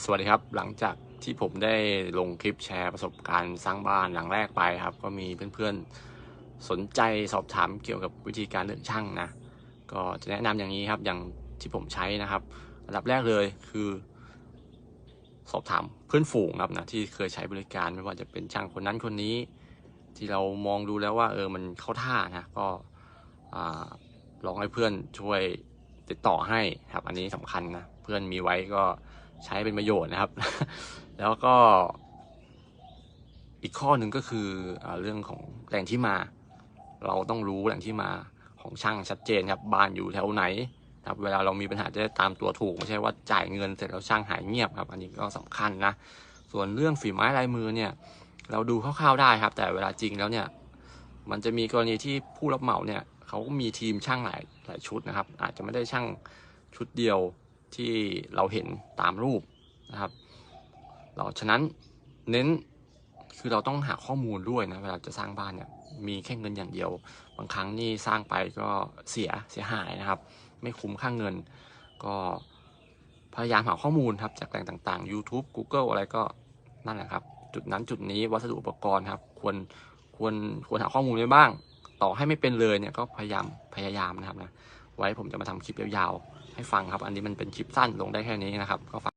สวัสดีครับหลังจากที่ผมได้ลงคลิปแชร์ประสบการณ์สร้างบ้านหลังแรกไปครับ ก็มีเพื่อนๆสนใจสอบถามเกี่ยวกับวิธีการเลือกช่างนะ ก็จะแนะนำอย่างนี้ครับอย่างที่ผมใช้นะครับอันดับแรกเลยคือ สอบถามเพื่อนฝูงครับนะที่เคยใช้บริการไม่ว่าจะเป็นช่างคนนั้นคนนี้ ที่เรามองดูแล้วว่าเออมันเข้าท่านะก็ลองให้เพื่อนช่วยติดต่อให้ครับ อันนี้สำคัญนะเพื่อนมีไว้ก็ ใช้เป็นประโยชน์นะครับ แล้วก็ อีกข้อหนึ่งก็คืออเรื่องของแหล่งที่มา เราต้องรู้แหล่งที่มาของช่างชัดเจนครับ บ้านอยู่แถวไหนครับเวลาเรามีปัญหาจะได้ตามตัวถูกไม่ใช่ว่าจ่ายเงินเสร็จแล้วช่างหายเงียบครับ อันนี้ก็สำคัญนะ ส่วนเรื่องฝีไม้ลายมือเนี่ย เราดูคร่าวๆได้ครับ แต่เวลาจริงแล้วเนี่ย มันจะมีกรณีที่ผู้รับเหมาเนี่ยเขาก็มีทีมช่างหลายหลายชุดนะครับ อาจจะไม่ได้ช่างชุดเดียว ที่เราเห็นตามรูปนะครับ เราฉะนั้นเน้นคือเราต้องหาข้อมูลด้วยนะเวลาจะสร้างบ้านเนี่ยมีแค่เงินอย่างเดียว บางครั้งนี่สร้างไปก็เสียเสียหายนะครับ ไม่คุ้มค่าเงิน ก็พยายามหาข้อมูลครับจากแหล่งต่างๆ YouTube Google อะไรก็นั่นแหละครับ จุดนั้นจุดนี้วัสดุอุปกรณ์ครับ ควรควรควรหาข้อมูลไว้บ้าง ต่อให้ไม่เป็นเลยเนี่ยก็พยายามพยายามนะครับนะ ไว้ผมจะมาทำคลิปยาวๆให้ฟังครับ อันนี้มันเป็นคลิปสั้นลงได้แค่นี้นะครับก็ฝาก